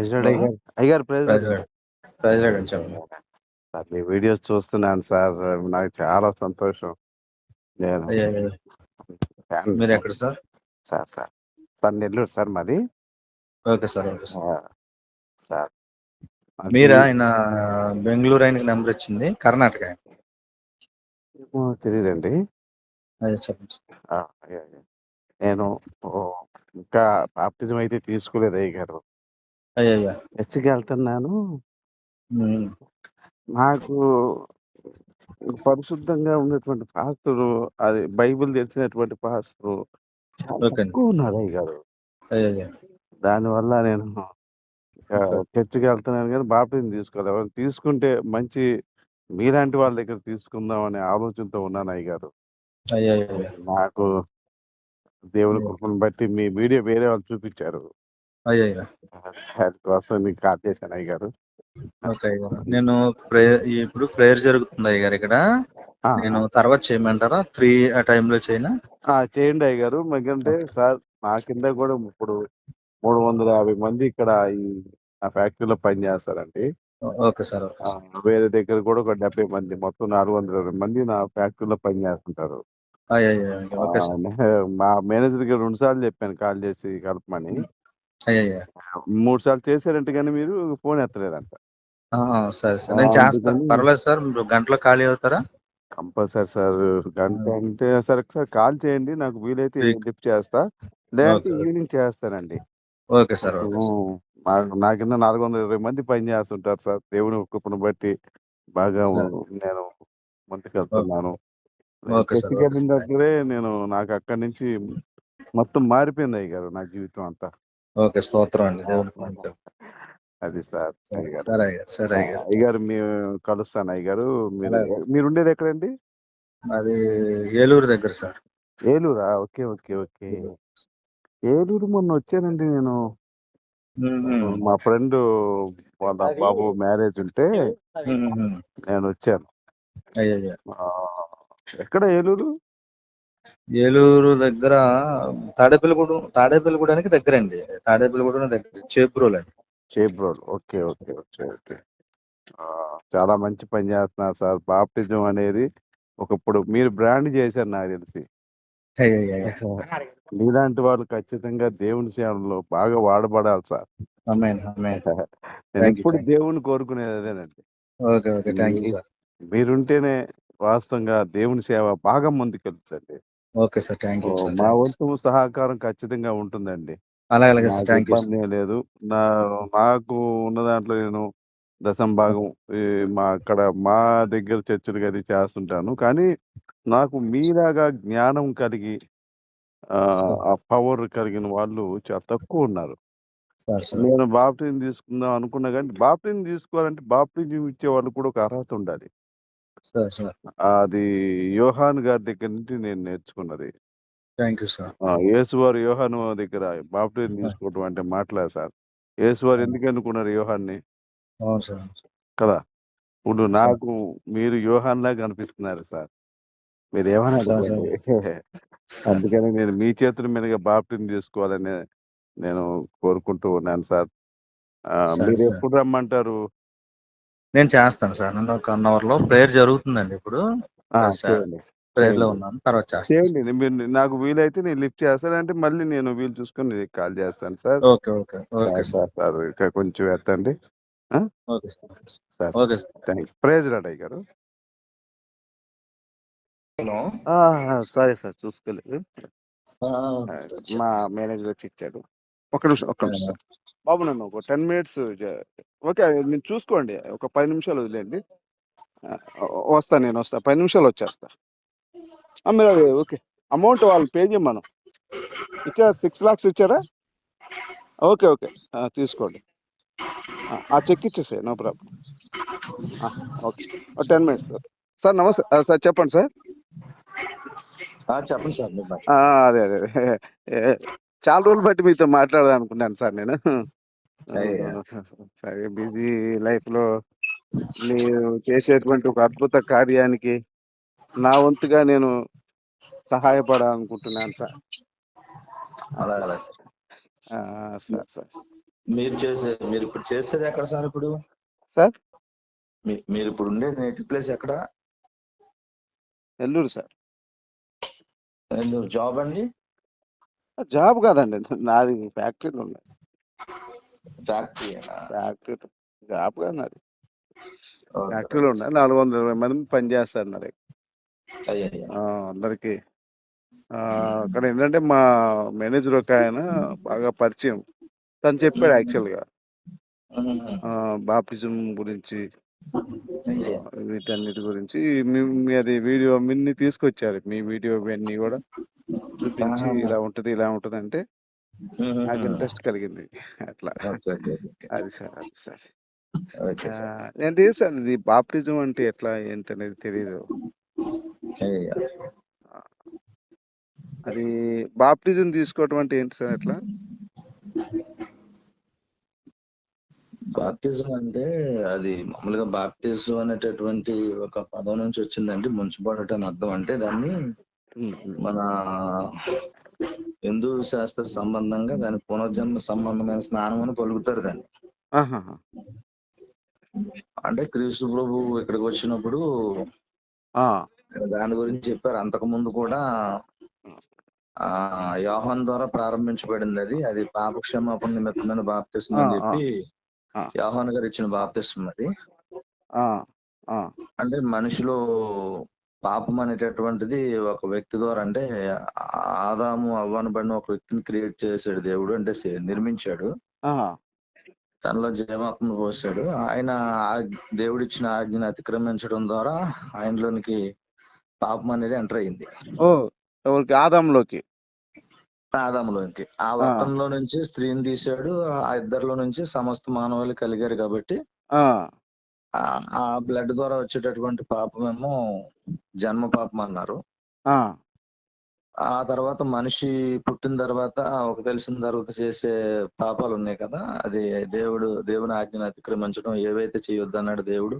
President అయ్యారు president president sir మీ videos చూస్తున్నాను సార్. నాకు చాలా సంతోషం. నేను మీరు సార్ ఎక్కడ sir? Sir sir. Sir Nellore sir మాది. Okay sir okay sir. Sir. మీరా? ఆయన బెంగళూరు ఆయనకి నెంబర్ ఇచ్చింది కర్ణాటక తెలియదండి చెప్పండి. నేను ఇంకా బాప్టిజం అయితే తీసుకోలేదు అయ్య గారు. చర్చికి వెళ్తున్నాను. నాకు పరిశుద్ధంగా ఉన్నటువంటి పాస్టరు అది బైబిల్ తెలిసినటువంటి అండి. తక్కువ ఉన్నారు అయ్య గారు అయ్యో. దానివల్ల నేను చర్చికి వెళ్తున్నాను కానీ బాప్టిజం తీసుకోలేదు. తీసుకుంటే మంచి మీలాంటి వాళ్ళ దగ్గర తీసుకుందాం అనే ఆలోచనతో ఉన్నాను అయ్య గారు. నాకు దేవుని కృపను బట్టి మీ వీడియో వేరే వాళ్ళు చూపించారు. అయ్యో అయ్యో. దానికోసం నీకు కాల్ చేశాను అయ్య గారు ఓకే అయ్య. గారు. నేను ప్రేయర్ ఇప్పుడు ప్రేయర్ జరుగుతుంది అయ్య గారు ఇక్కడ. ఆ, నేను తర్వాత చేయమంటారా? త్రీ ఆ టైంలో చేయనా? ఆ, చేయండి అయ్య గారు ఎందుకంటే సార్ నా కింద కూడా ఇప్పుడు మూడు వందల యాభై మంది ఇక్కడ ఈ ఆ ఫ్యాక్టరీలో పని చేస్తారండి. ఓ- ఓకే సార్ ఓకే ఆ, సార్ వేరే దగ్గర కూడా ఒక డెబ్బై మంది మొత్తం నాలుగు వందల ఇరవై మంది నా ఫ్యాక్టరీలో పని చేస్తుంటారు. అయ్యో అయ్యో అయ్యో. ఆ, ఓకే సార్ నే- మా మేనేజర్కి రెండు సార్లు చెప్పాను కాల్ చేసి కలపమని. మూడు సార్లు చేశారంటే కానీ మీరు ఫోన్ ఎత్తలేదంట. సరే సార్. నేను చేస్తాను పర్వాలేదు సార్ మీరు గంటలో ఖాళీ అవుతారా? కంపల్సరీ సార్ గంట అంటే సరే ఒకసారి కాల్ చేయండి నాకు వీలైతే. లిఫ్ట్ చేస్తా. లేదంటే. ఈవినింగ్ చేస్తానండి. Okay sir sir. నా కింద నాలుగు వందల ఇరవై మంది పని చేస్తుంటారు సార్. దేవుని కృపను బట్టి బాగా సార్. నేను ముందుకెళ్తున్నాను. Sir sir. దగ్గరే నేను నాకు అక్కడి నుంచి మొత్తం మారిపోయింది అయ్య గారు నా జీవితం అంతా. ఓకే. స్తోత్రం అండి. అది సార్. సరే సరే అయ్యారు అయ్యారు మేము కలుస్తాను అయ్య గారు మీరు మీరు ఉండేది ఎక్కడండి? అది ఏలూరు దగ్గర sir. ఏలూరా? Okay okay okay. Eluru. మొన్న వచ్చానండి నేను. మా ఫ్రెండ్ వాళ్ళ బాబు మ్యారేజ్ ఉంటే. నేను వచ్చాను. అయ్యో అయ్యో. ఆ, ఎక్కడ ఏలూరు? ఏలూరు దగ్గర తాడేపల్లిగూడెం తాడేపల్లిగూడానికి దగ్గర అండి తాడేపల్లిగూడెం దగ్గర చేబ్రోల్ అండి. Chebrol okay okay okay okay. ఆ, చాలా మంచి పని చేస్తున్నారు సార్. బాప్టిజం అనేది ఒకప్పుడు మీరు బ్రాండ్ చేశారు నాకు తెలిసి. మీలాంటి వాళ్ళు ఖచ్చితంగా దేవుని సేవలో బాగా వాడబడాలి సార్. నేను ఎప్పుడు దేవుని కోరుకునేది అదేనండి. మీరుంటేనే వాస్తవంగా దేవుని సేవ బాగా ముందుకెళ్తుంది ఓకే సార్. థ్యాంక్ యూ మా వంతు సహకారం ఖచ్చితంగా ఉంటుందండి. అలాగే సార్. థ్యాంక్ యూ లేదు. నా నాకు ఉన్న దాంట్లో నేను దశం భాగం మా అక్కడ మా దగ్గర చర్చలు అది చేస్తుంటాను. కానీ నాకు మీలాగా జ్ఞానం కలిగి ఆ పవర్ కలిగిన వాళ్ళు చాలా తక్కువ ఉన్నారు. నేను బాప్టిజం తీసుకుందాం అనుకున్నా కానీ బాప్టిజం తీసుకోవాలంటే బాప్టిజం ఇచ్చే వాళ్ళు కూడా ఒక అర్హత ఉండాలి. అది యోహాన్ గారి దగ్గర నుంచి నేను నేర్చుకున్నది. Thank you sir. యేసువారు యోహాను దగ్గర బాప్టిజం తీసుకోవడం అంటే మాట్లాడారు సార్? యేసువారు ఎందుకు అనుకున్నారు యోహాన్ని? కదా? ఇప్పుడు నాకు మీరు యోహాన్ లాగా అనిపిస్తున్నారు సార్. మీరు ఏమని సార్. సార్ అనుకోండి సార్ అందుకని నేను మీ చేతుల మీదుగా బాప్టిజం తీసుకోవాలని నేను కోరుకుంటూ ఉన్నాను సార్. మీరు ఎప్పుడు రమ్మంటారు? నేను చేస్తాను సార్. నేను ఒక వన్ అవర్లో ప్రేయర్ జరుగుతుందండి ఇప్పుడు. ప్రేయర్లో ఉన్నాను. తర్వాత చేస్తాను. చేయండి. మీరు నాకు వీలైతే నేను లిఫ్ట్ చేస్తాను. అంటే మళ్ళీ నేను వీలు చూసుకొని కాల్ చేస్తాను sir. Okay okay okay. Sir sir ఇక కొంచెం ఎత్తండి. ఆ? Okay sir. Sir. Okay sir thank you. Praise రాడయ్య గారు. హలో. సరే సార్ చూసుకోలేదు. మా మేనేజర్ వచ్చి ఇచ్చాడు. ఒక నిమిషం ఒక్క నిమిషం సార్. బాబు నన్ను ఒక టెన్ మినిట్స్ ఓకే మీరు చూసుకోండి ఒక పది నిమిషాలు వదిలేండి వస్తా నేను వస్తా పది నిమిషాలు వచ్చేస్తా. మీరు అది ఓకే అమౌంట్ వాళ్ళు పే చేయమను ఇచ్చారా సిక్స్ లాక్స్ ఇచ్చారా? ఓకే ఓకే తీసుకోండి. ఆ, check ఇచ్చేసాయి no problem. Okay ten minutes sir sir నమస్తే సార్ చెప్పండి సార్. చెప్పండి సార్ అదే అదే చాలా రోజులు బట్టి మీతో మాట్లాడదాం అనుకున్నాను సార్ నేను. సరే. బిజీ లైఫ్లో మీరు చేసేటువంటి ఒక అద్భుత కార్యానికి నా వంతుగా నేను సహాయపడాలనుకుంటున్నాను సార్. సార్. సార్ మీరు చేసే మీరు ఇప్పుడు చేసేది ఎక్కడ సార్ ఇప్పుడు? సార్? మీరు ఇప్పుడు ఉండే నేటివ్ ప్లేస్ ఎక్కడ? నెల్లూరు సార్. జాబ్ అండి? జాబ్ కాదండి. నాది ఫ్యాక్టరీలో ఉన్నాయి ఫ్యాక్టరీ ఫ్యాక్టరీ జాబ్ కాదు నాది. ఫ్యాక్టరీలో ఉన్నాయి నాలుగు వందల ఇరవై మంది పని చేస్తారు నా దగ్గర అందరికి. అక్కడ ఏంటంటే మా మేనేజర్ ఒక ఆయన బాగా పరిచయం. తను చెప్పాడు యాక్చువల్గా బాప్టిజం గురించి. వీటన్నిటి గురించి మీ- అది వీడియో అన్ని తీసుకొచ్చారు. మీ వీడియో ఇవన్నీ కూడా చూపించి. ఇలా ఉంటది ఇలా ఉంటది అంటే నాకు ఇంట్రెస్ట్ కలిగింది. అట్లా. అది సార్ అది సార్. ఏంటి సార్. ఇది బాప్టిజం అంటే ఎట్లా ఏంటనేది తెలియదు అయ్యా అది బాప్టిజం తీసుకోవటం అంటే ఏంటి సార్ ఎట్లా బాప్టిజం అంటే అది మామూలుగా బాప్టిజం అనేటటువంటి ఒక పదం నుంచి వచ్చిందండి ముంచబడటం అని అర్థం అంటే దాన్ని. మన హిందూ శాస్త్ర సంబంధంగా దాని పునర్జన్మ సంబంధమైన స్నానం అని పలుకుతారు దాన్ని. అంటే క్రీస్తు ప్రభు ఇక్కడికి వచ్చినప్పుడు దాని గురించి చెప్పారు అంతకు ముందు కూడా ఆ యోహాన్ ద్వారా ప్రారంభించబడింది అది అది పాప క్షమాపణ నిమిత్తమైన బాప్తిస్మ అని చెప్పి. యోహాన్ గారు ఇచ్చిన బాప్తిస్మ అది. అంటే మనిషిలో పాపం అనేటటువంటిది ఒక వ్యక్తి ద్వారా అంటే ఆదాము అవ్వను పడిన ఒక వ్యక్తిని క్రియేట్ చేశాడు దేవుడు అంటే నిర్మించాడు. తనలో జీవాత్మను పోసాడు. ఆయన దేవుడిచ్చిన ఆజ్ఞను అతిక్రమించడం ద్వారా ఆయనలోనికి పాపం అనేది ఎంటర్ అయింది ఓ ఎవరికి? ఆదంలోకి ఆదాములోనికి ఆ వర్తంలో నుంచి స్త్రీని తీశాడు ఆ ఇద్దరిలో నుంచి సమస్త మానవాళి కలిగారు కాబట్టి ఆ, బ్లడ్ ద్వారా వచ్చేటటువంటి పాపమేమో జన్మ పాపం అన్నారు. ఆ, తర్వాత మనిషి పుట్టిన తర్వాత ఒక తెలిసిన తర్వాత చేసే పాపాలు ఉన్నాయి కదా అది దేవుడు దేవుని ఆజ్ఞను అతిక్రమించడం ఏవైతే చేయొద్దు అన్నాడు దేవుడు.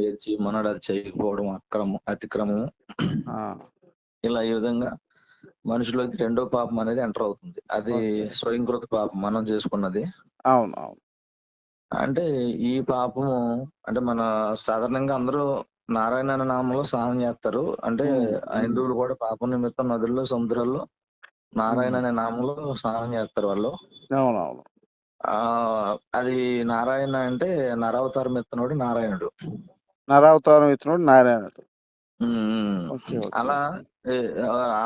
ఏది చేయమన్నాడు అది చేయకపోవడం అక్రమం అతిక్రమం ఆ. ఇలా ఈ విధంగా మనిషిలోకి రెండో పాపం అనేది ఎంటర్ అవుతుంది. అది. స్వయంకృత పాపం మనం చేసుకున్నది. అవును అవును. అంటే ఈ పాపము అంటే మన సాధారణంగా అందరూ నారాయణ నామంలో స్నానం చేస్తారు. అంటే. హైందువులు కూడా పాపం నిమిత్తం నదుల్లో సముద్రాల్లో నారాయణ అనే నామంలో స్నానం చేస్తారు వాళ్ళు. ఆ అది నారాయణ అంటే నరావతారం ఎత్తినోడు నారాయణుడు. నరావతారం ఇచ్చినోడు నారాయణుడు. ఓకే అలా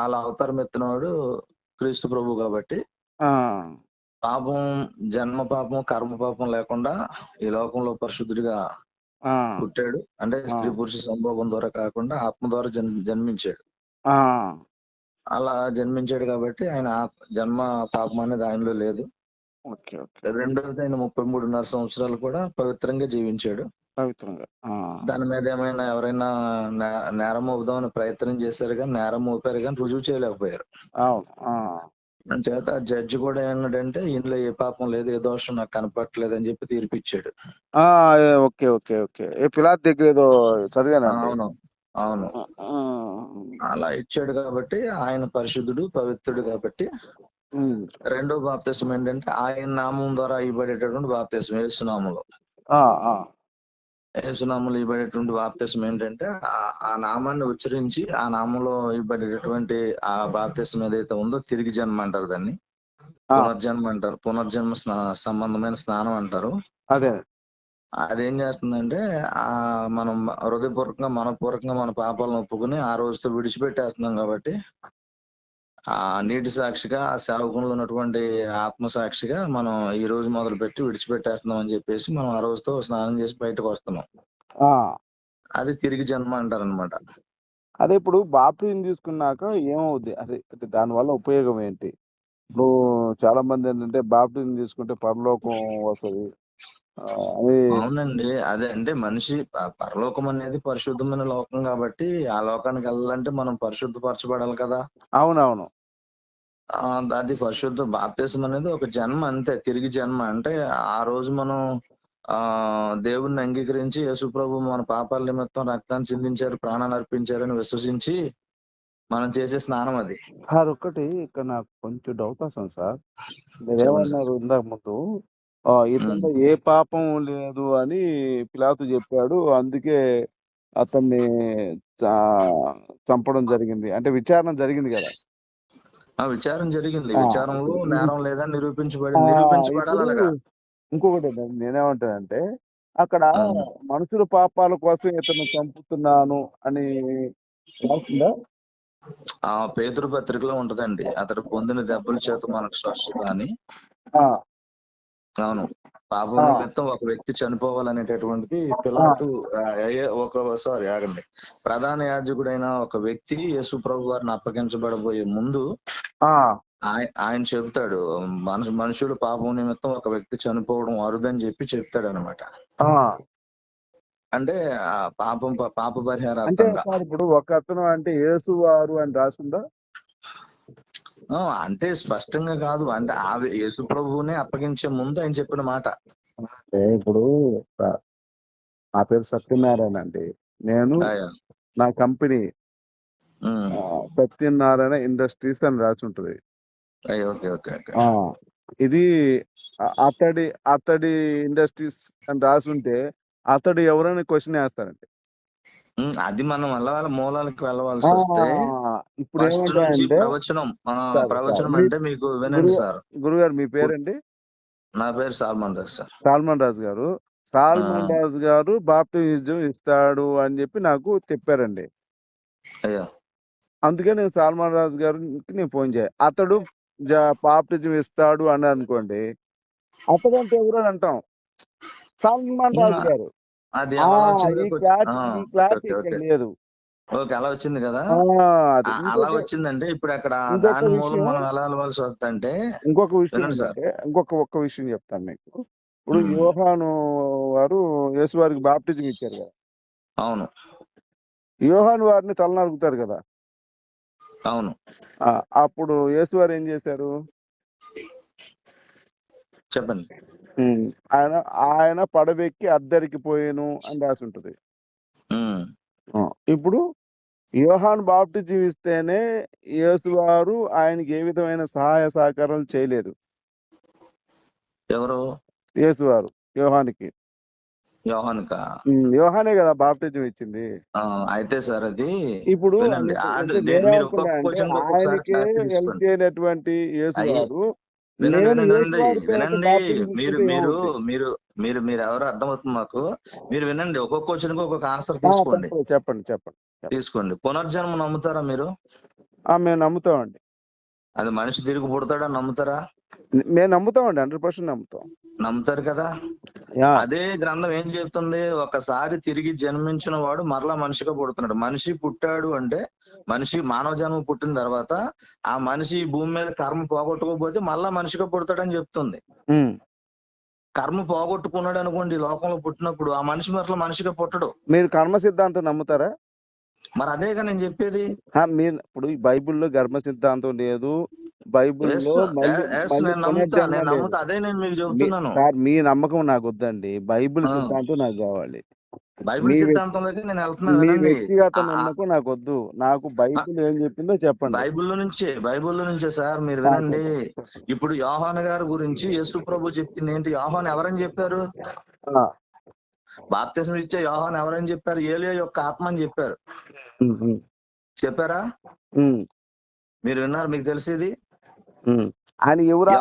అలా అవతారం ఎత్తినవాడు క్రీస్తు ప్రభు కాబట్టి పాపం జన్మ పాపం కర్మ పాపం లేకుండా ఈ లోకంలో పరిశుద్ధుడిగా పుట్టాడు. అంటే స్త్రీ పురుష సంభోగం ద్వారా కాకుండా ఆత్మ ద్వారా జన్ జన్మించాడు. అలా జన్మించాడు కాబట్టి ఆయన జన్మ పాపం అనేది ఆయనలో లేదు. రెండోది ఆయన ముప్పై మూడున్నర సంవత్సరాలు కూడా పవిత్రంగా జీవించాడు. పవిత్రంగా. ఆ, దాని మీద ఏమైనా ఎవరైనా నే- నేరం మోపుదామని ప్రయత్నం చేశారు కానీ నేరం మోపారు కానీ రుజువు చేయలేకపోయారు. అవును. ఆ, చేత జడ్జి కూడా ఏమన్నాడంటే ఇందులో ఏ పాపం లేదు ఏ దోషం నాకు కనపట్లేదు అని చెప్పి తీర్పిచ్చాడు. ఆ, ఏ, ఓకే ఓకే ఓకే. ఏ పిలాత్ దగ్గర ఏదో చదివానండి అవును అవును. ఆ, ఆ, అలా ఇచ్చాడు కాబట్టి ఆయన పరిశుద్ధుడు పవిత్రుడు కాబట్టి. రెండో బాప్తిసం ఏంటంటే ఆయన నామం ద్వారా ఇవ్వబడేటటువంటి బాప్తిసం యేసునామంలో ఆ, ఆ, యేసునామంలో ఇవ్వబడేటువంటి బాప్తిసం ఏంటంటే ఆ- ఆ నామాన్ని ఉచ్చరించి ఆ నామంలో ఇవ్వబడేటటువంటి ఆ బాప్తిసం ఏదైతే ఉందో తిరిగి జన్మ అంటారు దాన్ని. పునర్జన్మ అంటారు. పునర్జన్మ స్నా సంబంధమైన స్నానం అంటారు. అదే. అదేం చేస్తుందంటే ఆ మనం హృదయపూర్వకంగా మనపూర్వకంగా మన పాపాలను ఒప్పుకుని ఆ రోజుతో విడిచిపెట్టేస్తున్నాం కాబట్టి ఆ నీటి సాక్షిగా ఆ సేవకుల్లో ఉన్నటువంటి ఆత్మ సాక్షిగా మనం ఈ రోజు మొదలు పెట్టి విడిచిపెట్టేస్తున్నాం అని చెప్పేసి మనం ఆ రోజుతో స్నానం చేసి బయటకు వస్తున్నాం. ఆ, అది తిరిగి జన్మ అంటారు అనమాట అదే ఇప్పుడు బాప్టిజం తీసుకున్నాక ఏమవుద్ది? అదే అంటే దానివల్ల ఉపయోగం ఏంటి? ఇప్పుడు చాలా మంది ఏంటంటే బాప్టిజం తీసుకుంటే పరలోకం వస్తుంది. అవునండి. అదే అంటే మనిషి ప- పరలోకం అనేది పరిశుద్ధమైన లోకం కాబట్టి ఆ లోకానికి వెళ్ళాలంటే మనం పరిశుద్ధపరచబడాలి కదా. అవునవును. ఆ, అది పరిశుద్ధ బాప్తిసం అనేది ఒక జన్మ అంతే తిరిగి జన్మ. అంటే ఆ రోజు మనం ఆ దేవుణ్ణి అంగీకరించి యేసు ప్రభు మన పాపాల నిమిత్తం రక్తాన్ని చిందించారు ప్రాణాన్ని అర్పించారని విశ్వసించి మనం చేసే స్నానం అది. సార్ ఒక్కటి ఇక్కడ నాకు కొంచెం డౌట్ వస్తుంది సార్. మీరు చెప్పండి సార్. ఏమన్నారు ఇందాక ముందు ఇతనిలో ఏ పాపం లేదు అని పిలాతు చెప్పాడు. అందుకే అతన్ని చంపడం జరిగింది. అంటే విచారణ జరిగింది కదా. ఆ విచారం జరిగింది. విచారంలో నేరం లేదని ఆ, నిరూపించబడింది నిరూపించబడాలి ఇప్పుడు అలాగా? ఇంకొకటి నేనేమంటానంటే అక్కడ మనుషుల పాపాల కోసం ఇతను చంపుతున్నాను అని ఆ పేతురు పత్రికలో ఉంటదండి. అతడు పొందిన దెబ్బల చేత మనకు స్వస్థత అని. ఆ, అవును. పాపం నిమిత్తం ఒక వ్యక్తి చనిపోవాలనేటటువంటిది పిలాతు ఏ- ఒక సారీ ఆగండి. ప్రధాన యాజకుడైన ఒక వ్యక్తి యేసు ప్రభు వారిని అప్పగించబడబోయే ముందు ఆయన చెబుతాడు మనుషు మనుషులు పాపం నిమిత్తం ఒక వ్యక్తి చనిపోవడం అరుదని చెప్పి చెప్తాడు అనమాట. అంటే పాపం పాప సార్ ఇప్పుడు ఒక అతను అంటే యేసు వారు అని రాసిందా? అంటే స్పష్టంగా కాదు. అంటే ఆ యేసు ప్రభువునే అప్పగించే ముందు ఆయన చెప్పిన మాట. ఇప్పుడు నా పేరు సత్యనారాయణ అండి. నేను. నా కంపెనీ సత్యనారాయణ ఇండస్ట్రీస్ అని రాసి ఉంటది. ఇది అతడి అతడి ఇండస్ట్రీస్ అని రాసి ఉంటే అతడు ఎవరైనా క్వశ్చన్ వేస్తారండి అది మనం వెళ్ళాలి మూలాలకు ఆ, వెళ్ళవలసి వస్తే ఇప్పుడు ఫస్ట్ నుంచి ఏమంటాయంటే ప్రవచనం ఆ, సార్ సార్ ప్రవచనం మీ అంటే మీకు వినండి గురువు సార్. గురుగారు మీ పేరండి నా పేరు Solomon Raj sir. Solomon Raju గారు ఆ, సాల్మన్ రాజు గారు బాప్టిజం ఇస్తాడు అని చెప్పి నాకు చెప్పారండి. అయ్యా. అందుకే నేను సాల్మన్ రాజు గారికి నేను ఫోన్ చేయ అతడు జా- బాప్టిజం ఇస్తాడు అని అనుకోండి అతడు అంటే ఎవరు అని అంటాం. సాల్మన్ రాజు గారు. అది లేదు ఓకే అలా వచ్చింది కదా? అలా వచ్చిందంటే ఇప్పుడు అక్కడ ఇంకొక దాని మూలం విషయం మనం ఎలా వెళ్ళవలసి వస్తుందంటే ఇంకొక విషయం ఇంకొక ఒక్క విషయం చెప్తాను మీకు. ఇప్పుడు యోహాను వారు యేసు వారికి బాప్టిజం ఇచ్చారు కదా? అవును. యోహాను వారిని తలనరుకుతారు కదా? అవును. అప్పుడు యేసు వారు ఏం చేశారు? చెప్పండి. ఆయన ఆయన పడవెక్కి అద్దరికి పోయేను అని రాసి ఉంటది ఇప్పుడు యోహాన్ బాప్టిజం ఇస్తేనే యేసు వారు ఆయనకి ఏ విధమైన సహాయ సహకారాలు చేయలేదు. ఎవరు? యేసు వారు యోహానికి. యోహానే కదా బాప్టిజం ఇచ్చింది. అయితే సార్ అది ఇప్పుడు ఆయనకే హెల్ప్ చేయనటువంటి యేసు అయ్యి వారు వినండి వినండి మీరు మీరు మీరు మీరు మీరు ఎవరు అర్థమవుతుంది మాకు. మీరు వినండి ఒక్కొక్క క్వశ్చన్కి ఒక్కొక్క ఆన్సర్ తీసుకోండి. చెప్పండి చెప్పండి. తీసుకోండి. పునర్జన్మ నమ్ముతారా మీరు? ఆ, మేము నమ్ముతామండి. అది మనిషి తిరిగి పుడతాడని నమ్ముతారా? మేము నమ్ముతామండి హండ్రెడ్ పర్సెంట్ నమ్ముతాం. నమ్ముతారు కదా? అదే గ్రంథం ఏం చెప్తుంది? ఒకసారి తిరిగి జన్మించిన వాడు మరలా మనిషిగా పుడుతున్నాడు. మనిషి పుట్టాడు అంటే మనిషి మానవ జన్మ పుట్టిన తర్వాత ఆ మనిషి భూమి మీద కర్మ పోగొట్టుకోకపోతే మళ్ళా మనిషిగా పుడతాడని చెప్తుంది. కర్మ పోగొట్టుకున్నాడు అనుకోండి లోకంలో పుట్టినప్పుడు ఆ మనిషి మరలా మనిషిగా పుట్టడు. మీరు కర్మ సిద్ధాంతం నమ్ముతారా? మరి అదేగా నేను చెప్పేది. మీరు ఇప్పుడు ఈ బైబిల్లో గర్భ సిద్ధాంతం లేదు. బైబిల్లో అదే నేను మీకు చెబుతున్నాను సార్ మీ నమ్మకం నాకు వద్దండి. బైబిల్ సిద్ధాంతం నాకు కావాలి. బైబిల్ సిద్ధాంతంలోకి నేను వెళ్తున్నాను మీ వ్యక్తిగత నమ్మకం నాకు వద్దు. నాకు బైబిల్ ఏం చెప్పిందో చెప్పండి. బైబిల్లో నుంచే బైబిల్లో నుంచే సార్ మీరు వినండి. ఇప్పుడు యోహాన్ గారి గురించి యేసు ప్రభు చెప్పింది ఏంటి? యోహాన్ ఎవరని చెప్పారు? బాప్తిజం ఇచ్చే యోహాన్ ఎవరని చెప్పారు? ఏలియా యొక్క ఆత్మ అని చెప్పారు. చెప్పారా? మీరు విన్నారు? మీకు తెలిసేది.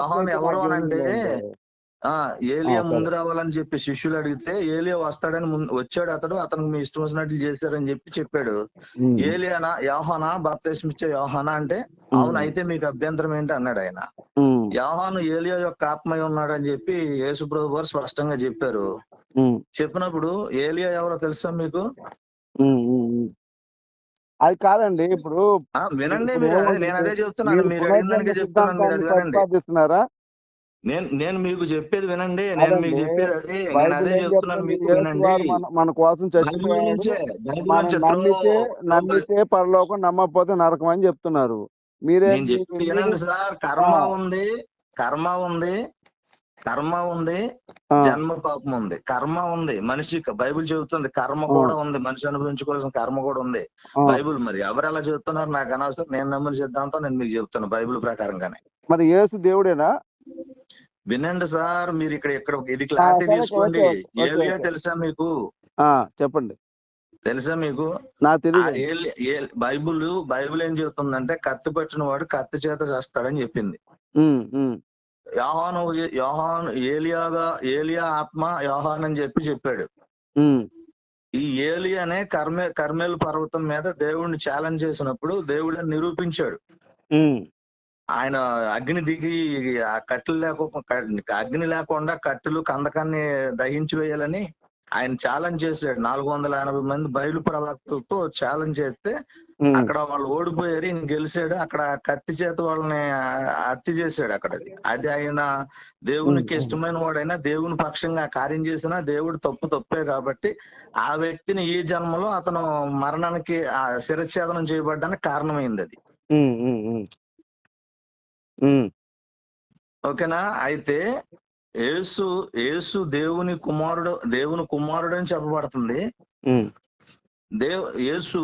ఆయన ఎవరు అంటే ఏలియా ముందు రావాలని చెప్పి శిష్యులు అడిగితే ఏలియా వస్తాడని ముందు వచ్చాడు అతడు అతనికి మీ ఇష్టం వచ్చినట్లు చేశారని చెప్పి చెప్పాడు. ఏలియానా యోహానా బాప్తిజం ఇచ్చే యోహానా అంటే అవును అయితే మీకు అభ్యంతరం ఏంటి? అన్నాడు ఆయన. యోహాను ఏలియా యొక్క ఆత్మయ్య ఉన్నాడని చెప్పి యేసు ప్రభు వారు స్పష్టంగా చెప్పారు. చెప్పినప్పుడు ఏలియా ఎవరో తెలుసా మీకు. అది కాదండి ఇప్పుడు వినండి నేను అదే చెప్తున్నాను మీరు. చెప్తున్నాను నేను నేను మీకు చెప్పేది వినండి. నేను మీకు చెప్పేది అదే. నేను అదే చెప్తున్నాను మీకు వినండి. మన కోసం నమ్మితే నమ్మితే పరలోకం నమ్మకపోతే నరకం అని చెప్తున్నారు. మీరు కర్మ ఉంది. కర్మ ఉంది. కర్మ ఉంది జన్మ పాపం ఉంది. కర్మ ఉంది. మనిషి బైబిల్ చెబుతుంది కర్మ. కూడా ఉంది. మనిషి అనుభవించుకోవాల్సిన కర్మ కూడా ఉంది. బైబిల్ మరి ఎవరు ఎలా చెబుతున్నారు? నాకు అనవసరం. నేను నమ్మిన సిద్ధాంతం నేను మీకు చెప్తాను బైబిల్ ప్రకారంగానే. మరి యేసు దేవుడేనా? వినండి సార్ మీరు ఇక్కడ ఇక్కడ ఇది క్లారిటీ తీసుకోండి. ఏలియా. తెలుసా మీకు? చెప్పండి. తెలుసా మీకు? బైబిల్ బైబిల్ ఏం చెబుతుందంటే కత్తి పట్టిన వాడు కత్తి చేత చేస్తాడని చెప్పింది. యోహాను యోహాను ఏలియాగా ఏలియా ఆత్మ యోహాన్ అని చెప్పి చెప్పాడు. ఈ ఏలియానే కర్మే కర్మేలు పర్వతం మీద దేవుడిని ఛాలెంజ్ చేసినప్పుడు దేవుడిని నిరూపించాడు. ఆయన అగ్ని దిగి ఆ కట్టెలు లేకుండా అగ్ని లేకుండా కట్టెలు కందకాన్ని దహించి వేయాలని ఆయన ఛాలెంజ్ చేశాడు. నాలుగు వందల ఎనభై మంది బయలు ప్రవక్తలతో ఛాలెంజ్ చేస్తే అక్కడ వాళ్ళు ఓడిపోయారు ఈయన గెలిచాడు. అక్కడ కత్తి చేత వాళ్ళని హత్య చేశాడు అక్కడ. అది ఆయన దేవునికి. ఇష్టమైన వాడైనా దేవుని పక్షంగా కార్యం చేసినా దేవుడు తప్పు తప్పే కాబట్టి ఆ వ్యక్తిని ఈ జన్మలో అతను మరణానికి ఆ శిరఛేదనం చేయబడ్డానికి కారణమైంది అది. ఓకేనా? అయితే యేసు యేసు దేవుని కుమారుడు దేవుని కుమారుడు అని చెప్పబడుతుంది. దేవ్ యేసు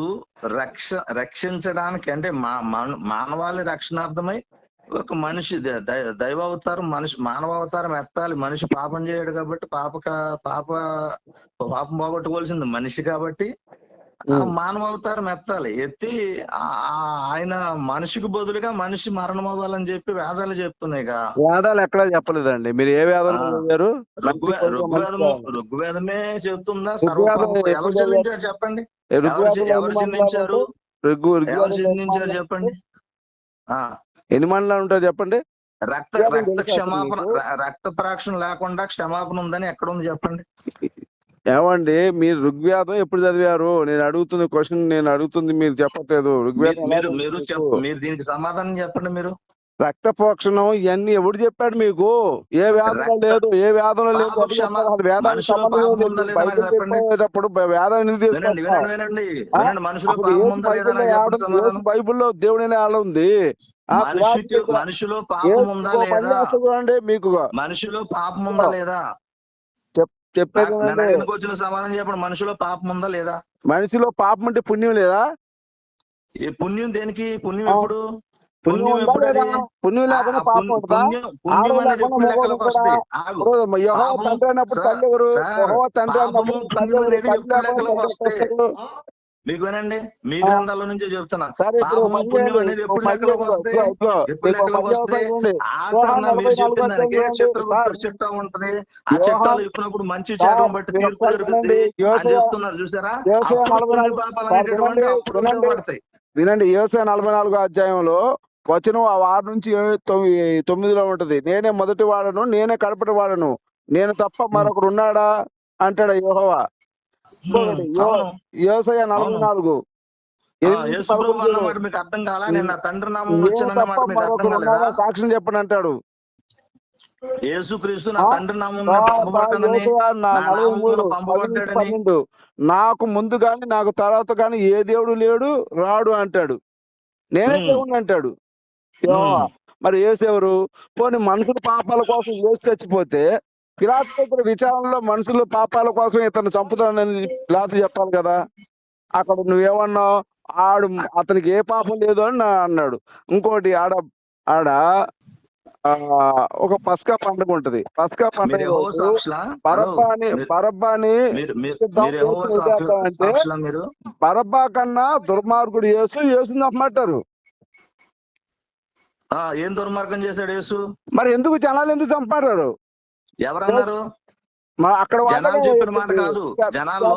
రక్ష రక్షించడానికి అంటే మా మాన- మానవాళి రక్షణార్థమై ఒక మనిషి దైవావతారం మనిషి మానవ అవతారం ఎత్తాలి. మనిషి పాపం చేయడు కాబట్టి పాప పాప పాపం పోగొట్టుకోవాల్సింది మనిషి కాబట్టి మానవ అవతారం ఎత్తాలి. ఎత్తి ఆయన మనిషికి బదులుగా మనిషి మరణం అవ్వాలని చెప్పి వేదాలు చెప్తున్నాయి ఇక. వేదాలు ఎక్కడా చెప్పలేదండి. మీరు ఏ వేదాలు ఋగ్వేదము చెప్తుందా? చెప్పండి. చెప్పండి. ఎన్ని మండలాలు ఉంటాయి చెప్పండి? రక్త రక్త క్షమాపణ రక్త ప్రాక్షణ లేకుండా క్షమాపణ ఉందని ఎక్కడ ఉంది చెప్పండి? ఏమండి మీరు ఋగ్వేదం ఎప్పుడు చదివారు? నేను అడుగుతున్న క్వశ్చన్ నేను అడుగుతుంది మీరు చెప్పట్లేదు. ఋగ్వేదం మీరు- మీరు? మీరు దీనికి సమాధానం చెప్పండి మీరు. రక్త పోక్షణం ఇవన్నీ ఎవడు చెప్పాడు మీకు? ఏ రక్త- లేదు ఏ వేదంలో లేదు పాప అది క్షమ- చెప్పాలి. అసలు వేదానికి మనుషులో సంబంధం పాపం లేదు. ఉందా లేదా నాకు బైబిల్ చెప్పండి. చెప్పేటప్పుడు వేదాన్ని ఎందుకు వినండి తీసుకొస్తావు వినండి వినండి. ఆ? వినండి మనుషులో అప్పుడు పాపం యేసు ఉందా లేదా బైబిల్లో నాకు చెప్పండి ఏడ- యేసు సమాధానం బైబిల్లో దేవుడనే ఆడ ఉంది? ఆ మనిషిలో పాపం ఉందా లేదా? చూడండి మీకు మనిషిలో పాపం ఉందా లేదా? చెప్పేది వచ్చిన సమాధానం చెప్పండి. మనిషిలో పాపం ఉందా లేదా? మనిషిలో పాపం అంటే పుణ్యం లేదా? ఈ పుణ్యం దేనికి? పుణ్యం. ఎప్పుడు? పుణ్యం పుణ్యం లేకుండా పాపం తండ్రి అన్నప్పుడు అన్నప్పుడు తల్లి పుణ్యం ఎవరు అనేది తల్లి ఎప్పుడు లేకుండా లెక్కలోకి ఎవరు వస్తాయి వస్తారు మీకు వినండి మీ. గ్రంథాల నుంచే చెప్తున్నా పుణ్యం చేయండి అనేది ఎప్పుడు లెక్కలోకి చేయండి వస్తాయి? ఎప్పుడు లెక్కలోకి వస్తాయి మీరు చెప్పిన దానికి చిట్టం ఉంటది? ఆ చిట్టాలు మంచి చెడ్డం బట్టి తీర్పు జరుగుతుంది. అని చెప్తున్నారు. చూసారా? పాపాలు అనేటటువంటి వినండి, అప్పుడు యోసే నలభై నాలుగో అధ్యాయంలో వచనం ఆ ఆరు నుంచి తొమ్మిదిలో ఉంటది. నేనే మొదటి వాడను నేనే కడపటి వాడను. నేను తప్ప మరొకడు ఉన్నాడా? అంటాడు యెహోవా. యోసయ నలభై. నాలుగు. మీకు అర్థం కాలా? నేను నా తండ్రి నామం నేను వచ్చానన్న మాట తప్ప మీకు అర్థం మరొకరు కాలేదా? ఉన్నాడా సాక్ష్యం చెప్పండి అంటాడు. నా తండ్రి నామం నాకు ముందు గాని నాకు తర్వాత గాని ఏ దేవుడు లేడు రాడు అంటాడు. నేనే ఉమ్. దేవుడిని అంటాడు. మరి ఏసేవరు పోనీ మనుషుల పాపాల కోసం ఏసు చచ్చిపోతే పిలాతు దగ్గర విచారణలో మనుషుల పాపాల కోసం ఇతను చంపుతానని పిలాతు చెప్పాలి కదా. అక్కడ నువ్వేమన్నావు ఆడు అతనికి ఏ పాపం లేదు అని నా అన్నాడు. ఇంకోటి ఆడ ఆడ ఆ, ఒక పస్కా పండుగ ఉంటది. పస్కా పండుగ చేసి సాక్షులా? అంటే బరబ్బా కన్నా దుర్మార్గుడు యేసు యేసుని చంపమంటారు ఏం దుర్మార్గం చేశాడు యేసు? మరి ఎందుకు జనాలు ఎందుకు చంపారు ఎవరన్నారు? అక్కడ జనాలు చెప్పిన మాట. కాదు. జనాల్లో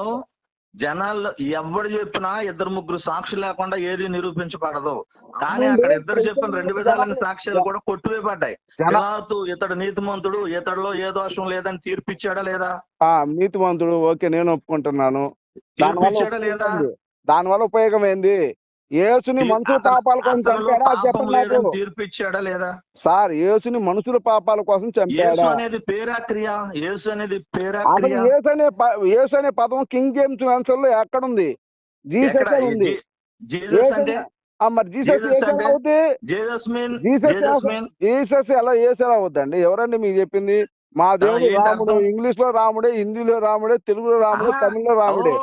జనాల్లో ఎవడు చెప్పినా ఇద్దరు ముగ్గురు సాక్షులు లేకుండా ఏది నిరూపించబడదు. కానీ. అక్కడ ఇద్దరు చెప్పిన రెండు విధాలైన సాక్ష్యాలు కూడా కొట్టువేయబడ్డాయి జన పిలాతు ఇతడు నీతిమంతుడు ఇతడిలో ఏ దోషం లేదని తీర్పిచ్చాడా లేదా? ఆ, నీతివంతుడు ఓకే నేను ఒప్పుకుంటున్నాను. దానివల్ల ఉపయోగం ఏంది? యేసుని మనుషుల పాపాల కోసం చంపాడా? చెప్పండి నాకు. తీర్పిచ్చాడా లేదా? సార్ యేసుని మనుషుల పాపాల కోసం చంపాడా? అనేది పేరా క్రియ? యేసు అనేది పేరా యేసు అనే యేసు అనే పదం కింగ్ జేమ్స్ ఆన్సర్లో జీసస్ ఎక్కడ? ఉంది జీసస్ అనే- ఆ, మరి జీసస్ జీసస్ అంటే? Jesus Jesus Jesus mean Jesus ఎలా యేసు ఎలా అవుద్దండి? ఎవరండి మీకు చెప్పింది? మా దేవుడు రాముడు? ఇంగ్లీష్లో రాముడే హిందీలో రాముడే తెలుగులో రాముడే. తమిళ్ళో రాముడే.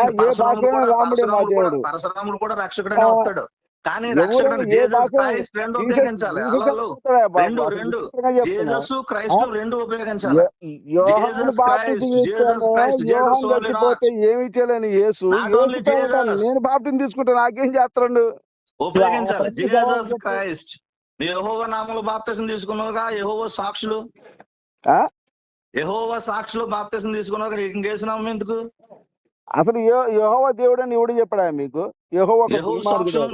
ఏ భాషలో రాముడే మా దేవుడు. పరశురాముడు కూడా రక్షకుడనే. వస్తాడు కానీ రెండు ఉపయోగించాలి? రెండు, రెండు. రెండు చచ్చిపోతే ఏమి చేయలేని యేసు. నేను బాప్టిజం తీసుకుంటా నాకేం చేస్తాడు ఉపయోగించాలి జీసస్. క్రైస్ట్ యెహోవా బాప్తిసం తీసుకున్నావుగా యెహోవా సాక్షులు? యెహోవా సాక్షులు బాప్తిసం తీసుకున్నావుగా ఇంకేసిన నామం ఎందుకు? అసలు యెహో- యెహోవా దేవుడు అని ఎవడు చెప్పడా మీకు?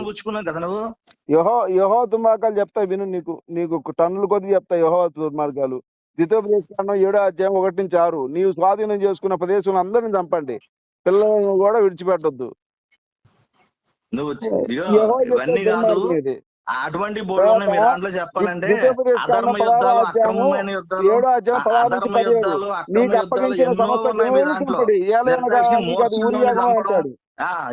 పుచ్చుకున్నావు కదా నువ్వు? యహో యహో దుర్మార్గాలు చెప్తా విను నీకు నీకు టన్నుల కొద్ది చెప్తా యహో దుర్మార్గాలు. ద్వితోపదేశం ఏడో అధ్యాయం ఒకటి నుంచి ఆరు. నీవు స్వాధీనం చేసుకున్న ప్రదేశంలో అందరిని చంపండి. పిల్లలను కూడా విడిచిపెట్టొద్దు. నువ్వు ఇవన్నీ కాదు. అటువంటి బోర్డు మీ దాంట్లో చెప్పాలంటే అధర్మ యుద్ధాలు అక్రమమైన యుద్ధాలు అధర్మ యుద్ధాలు అక్రమ యుద్ధాలు ఎన్నో ఉన్నాయి మీ దాంట్లో. చంపడి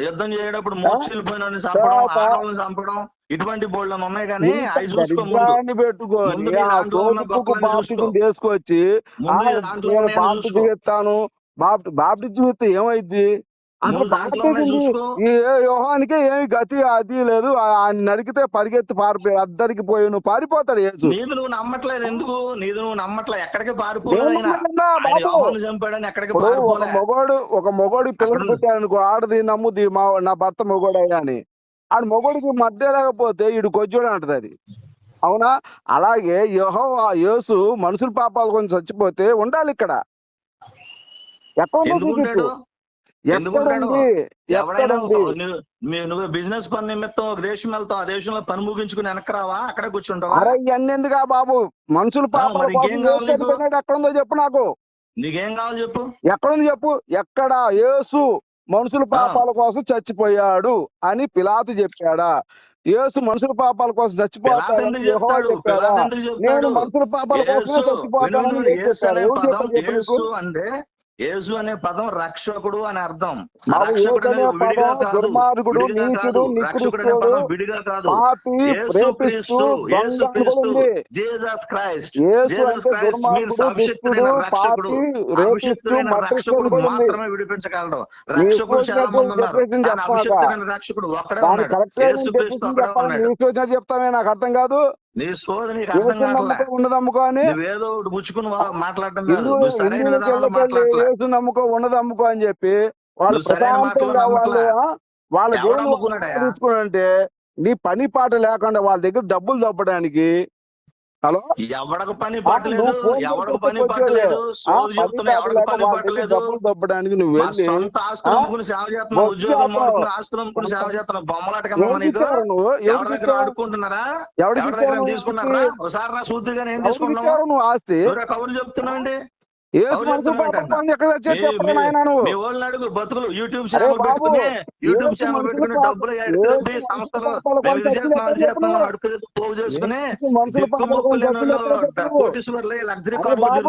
యుద్ధం చేయడం మోసుకెళ్ళిపోయిన చంపడం ఆడవాళ్ళని చంపడం ఇటువంటి బోర్డులు ఉన్నాయి కానీ అవి చూసుకో ముందు. దరిద్రాన్ని పెట్టుకొని ముందు నీ ఆ దాంట్లో ఉన్న సోపుకు బొక్కలను బాప్టిజం ఇస్తాను బాప్టి బాప్టిజం ఇస్తే ఏమైద్ది? ఈ యోహానికే ఏమి గతి అది లేదు. ఆ- ఆయన నరికితే పరిగెత్తి పారిపోయి అద్దరికి పోయి నువ్వు పారిపోతాడు యేసు. నీది నువ్వు నమ్మట్లేదు ఎందుకు? నీది నువ్వు నమ్మట్లే ఎక్కడికి ఎక్కడికి ఒక మొగోడు ఒక మొగోడు పిల్లలు పుట్టాడనుకో ఆడది నమ్ముది మా నా భర్త మొగోడయ్యా అని. ఆడు మొగోడికి మధ్య లేకపోతే ఈడు కొజ్జోడు అంటది అది. అవునా? అలాగే యహో యేసు మనుషుల పాపాల కొంచెం చచ్చిపోతే ఉండాలి ఇక్కడ. ఎక్కడ నువ్వు బిజినెస్ పని నిమిత్తం ఒక దేశం వెళ్తావు ఆ దేశంలో పని ముగించుకుని వెనక్కి రావా? అక్కడే కూర్చుంటావా? అరే ఇవన్నీ ఎందుకా బాబు? మనుషుల కోసం ఎక్కడుందో చెప్పు నాకు. నీకేం కావాలి చెప్పు? ఎక్కడుంది చెప్పు? ఎక్కడ? యేసు మనుషుల పాపాల కోసం చచ్చిపోయాడు అని పిలాతు చెప్పాడా? యేసు మనుషుల పాపాల కోసం పిలాతు చచ్చిపోతాడని ఎందుకు యెహోవా చెప్తాడు? చెప్పాడా? పిలాతు ఎందుకు నేను చెప్తాడు మనుషుల పాపాల నీకు? యేసు అంటే యేసు అనే పదం రక్షకుడు అని అర్థం. రక్షకుడు విడిగా కాదు. రక్షకుడు అనే పదం విడిగా జీసస్ క్రైస్ట్. జీసస్ మీరు అభిషిక్తుడైన రక్షకుడు. అభిషిక్తుడైన మాత్రమే విడిపించగలడు. రక్షకుడు చాలా మంది ఉన్నారు. అభిషిక్తుడైన రక్షకుడు ఒక్కడే ఉన్నాడు. యేసు క్రీస్తు ఉన్నాడు. చెప్తామే నాకు అర్థం కాదు. నీ సోది నీకు అర్థం కావట్లే. అమ్ముకో అని ఒకటి వా- మాట్లాడటం కాదు. నువ్వు సరైన విధానంలో నమ్ముకో ఉండదు అమ్ముకో అని చెప్పి వాళ్ళు సరైన వాళ్ళు దేవుడు తీసుకోనంటే నీ పని పాట లేకుండా వాళ్ళ దగ్గర డబ్బులు దొబ్బడానికి హలో? ఎవడకు పని పట్టలేదు ఎవడకు పని. పట్టలేదు పని ఎవడకు పట్టలేదు. దొబ్బడానికి నువ్వు సొంత ఆస్తులు? అమ్ముకుని సేవ చేస్తున్నా బొచ్చు ఉద్యోగం చేస్తావు. మానుకుని ఆస్తులు అమ్ముకుని సేవ చేస్తున్నా బొమ్మలాట కమ్మా ఎవరికి నీకు? ఇచ్చారు నువ్వు? ఎవరి ఎవరికి దగ్గర ఆడుకుంటున్నారా ఎవరి దగ్గర తీసుకున్నారా? ఒకసారి ఎవరికి తీసుకున్నావు నువ్వు ఆస్తి? కబుర్లు చెప్తున్నావు పాపం అడుగు బతుకులు యూట్యూబ్ ఛానల్ బాబు, పెట్టుకుని యూట్యూబ్ ఛానల్ పెట్టుకుని డబ్బులు సంస్థలు చెప్పు. అడుగు పోగు చేసుకుని. కోటీశ్వర్లు లగ్జరీ బాబు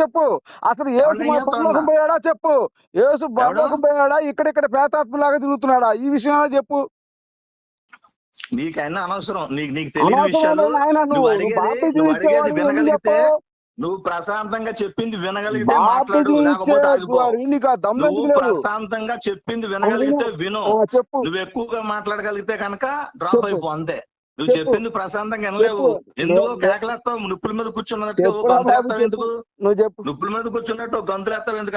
ఎప్పుడు అసలు ఏసు ఎవరిని మన చేస్తావు పరలోకం అన్నా? పోయాడా చెప్పు? ఏసు పరలోకం పోయాడా? ఇక్కడిక్కడ ప్రేతాత్మలాగా తిరుగుతున్నాడా? ఈ విషయంలో చెప్పు. నీకు అన్నీ అనవసరం. నీకు నీకు తెలియని విషయాలు నువ్వు అడిగేది నువ్వు అడిగేది వినగలిగితే నువ్వు ప్రశాంతంగా చెప్పింది వినగలిగితే మాట్లాడు లేకపోతే నువ్వు ప్రశాంతంగా చెప్పింది వినగలిగితే విను. చెప్పు. నువ్వు ఎక్కువగా మాట్లాడగలిగితే కనుక డ్రాప్. అయిపో అంతే. నువ్వు చెప్పు. చెప్పింది ప్రశాంతంగా వినలేవు. ఎందుకు కేకలేస్తావు? నుప్పుల మీద కూర్చున్నట్టు చెప్పురా గంతులు బాబు, ఎత్తావు చెప్పు. ఎందుకు? నువ్వు చెప్పు. నుప్పుల మీద కూర్చున్నట్టు గంతులు ఎత్తావు ఎందుకు